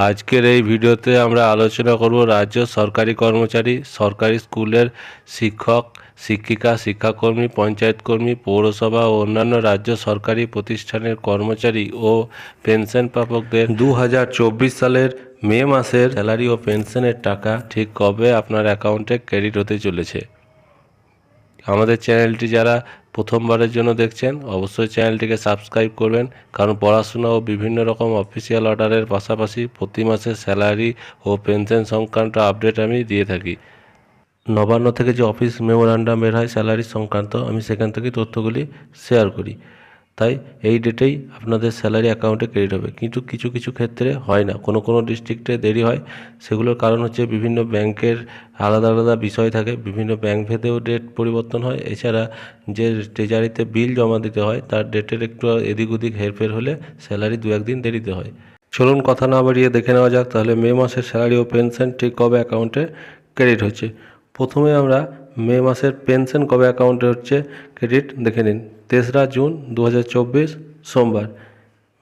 আজকের এই ভিডিওতে আমরা আলোচনা করব রাজ্য সরকারি কর্মচারী সরকারি স্কুলের শিক্ষক শিক্ষিকা শিক্ষাকর্মী পঞ্চায়েত কর্মী পৌরসভা ও অন্যান্য রাজ্য সরকারি প্রতিষ্ঠানের কর্মচারী ও পেনশন প্রাপকদের দু হাজার চব্বিশ সালের মে মাসের স্যালারি ও পেনশনের টাকা ঠিক কবে আপনার অ্যাকাউন্টে ক্রেডিট হতে চলেছে? আমাদের চ্যানেলটি যারা প্রথমবারের জন্য দেখছেন, অবশ্যই চ্যানেলটিকে সাবস্ক্রাইব করবেন, কারণ পড়াশোনা ও বিভিন্ন রকম অফিসিয়াল অর্ডারের পাশাপাশি প্রতি মাসে স্যালারি ও পেনশন সংক্রান্ত আপডেট আমি দিয়ে থাকি। নবান্ন থেকে যে অফিস মেমোরান্ডাম বের হয় স্যালারি সংক্রান্ত, আমি সেখান থেকে তথ্যগুলি শেয়ার করি। তাই এই ডেটেই আপনাদের স্যালারি অ্যাকাউন্টে ক্রেডিট হবে। কিন্তু কিছু কিছু ক্ষেত্রে হয় না। কোনো কোনো ডিস্ট্রিক্টে দেরি হয়। সেগুলোর কারণ হচ্ছে বিভিন্ন ব্যাংকের আলাদা আলাদা বিষয় থাকে। বিভিন্ন ব্যাংক ভেদেও ডেট পরিবর্তন হয়। এছাড়া যে ট্রেজারিতে বিল জমা দিতে হয়, তার ডেটের একটু এদিক ওদিক হেরফের হলে স্যালারি দু একদিন দেরিতে হয়। চলুন কথা না বাড়িয়ে দেখে নেওয়া যাক। তাহলে মে মাসের স্যালারি ও পেনশন ঠিক কবে অ্যাকাউন্টে ক্রেডিট হচ্ছে। প্রথমে আমরা মে মাসের পেনশন কবে অ্যাকাউন্টে হচ্ছে? ক্রেডিট দেখে নিন। তেসরা জুন দু হাজার চব্বিশ, সোমবার।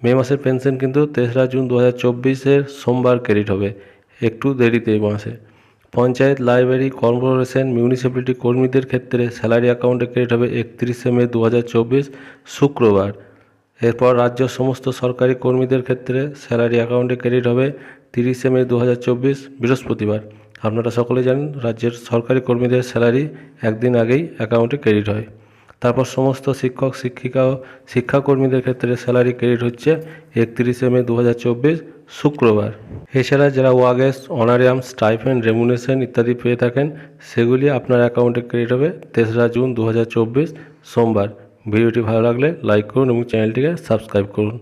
মে মাসের পেনশন কিন্তু তেসরা জুন দু হাজার সোমবার ক্রেডিট হবে। একটু দেরিতে এই মাসে। পঞ্চায়েত লাইব্রেরি কর্পোরেশন মিউনিসিপ্যালিটি কর্মীদের ক্ষেত্রে স্যালারি অ্যাকাউন্টে ক্রেডিট হবে একত্রিশে মে দু হাজার চব্বিশ, শুক্রবার। এরপর রাজ্য সমস্ত সরকারি কর্মীদের ক্ষেত্রে স্যালারি অ্যাকাউন্টে ক্রেডিট হবে তিরিশে মে দু হাজার চব্বিশ, বৃহস্পতিবার। আপনারা সকলে জানেন, রাজ্যের সরকারি কর্মীদের স্যালারি একদিন আগেই অ্যাকাউন্টে ক্রেডিট হয়। তারপর সমস্ত শিক্ষক, শিক্ষিকা ও শিক্ষাকর্মীদের ক্ষেত্রে স্যালারি ক্রেডিট হচ্ছে একত্রিশে মে দু হাজার চব্বিশ, শুক্রবার। এছাড়া যারা ওয়াগেস, অনারিয়াম স্টাইফেন রেমুনেশন ইত্যাদি পেয়ে থাকেন, সেগুলি আপনার অ্যাকাউন্টে ক্রেডিট হবে তেসরা জুন দু হাজার চব্বিশ, সোমবার। ভিডিওটি ভালো লাগলে লাইক করুন এবং চ্যানেলটিকে সাবস্ক্রাইব করুন।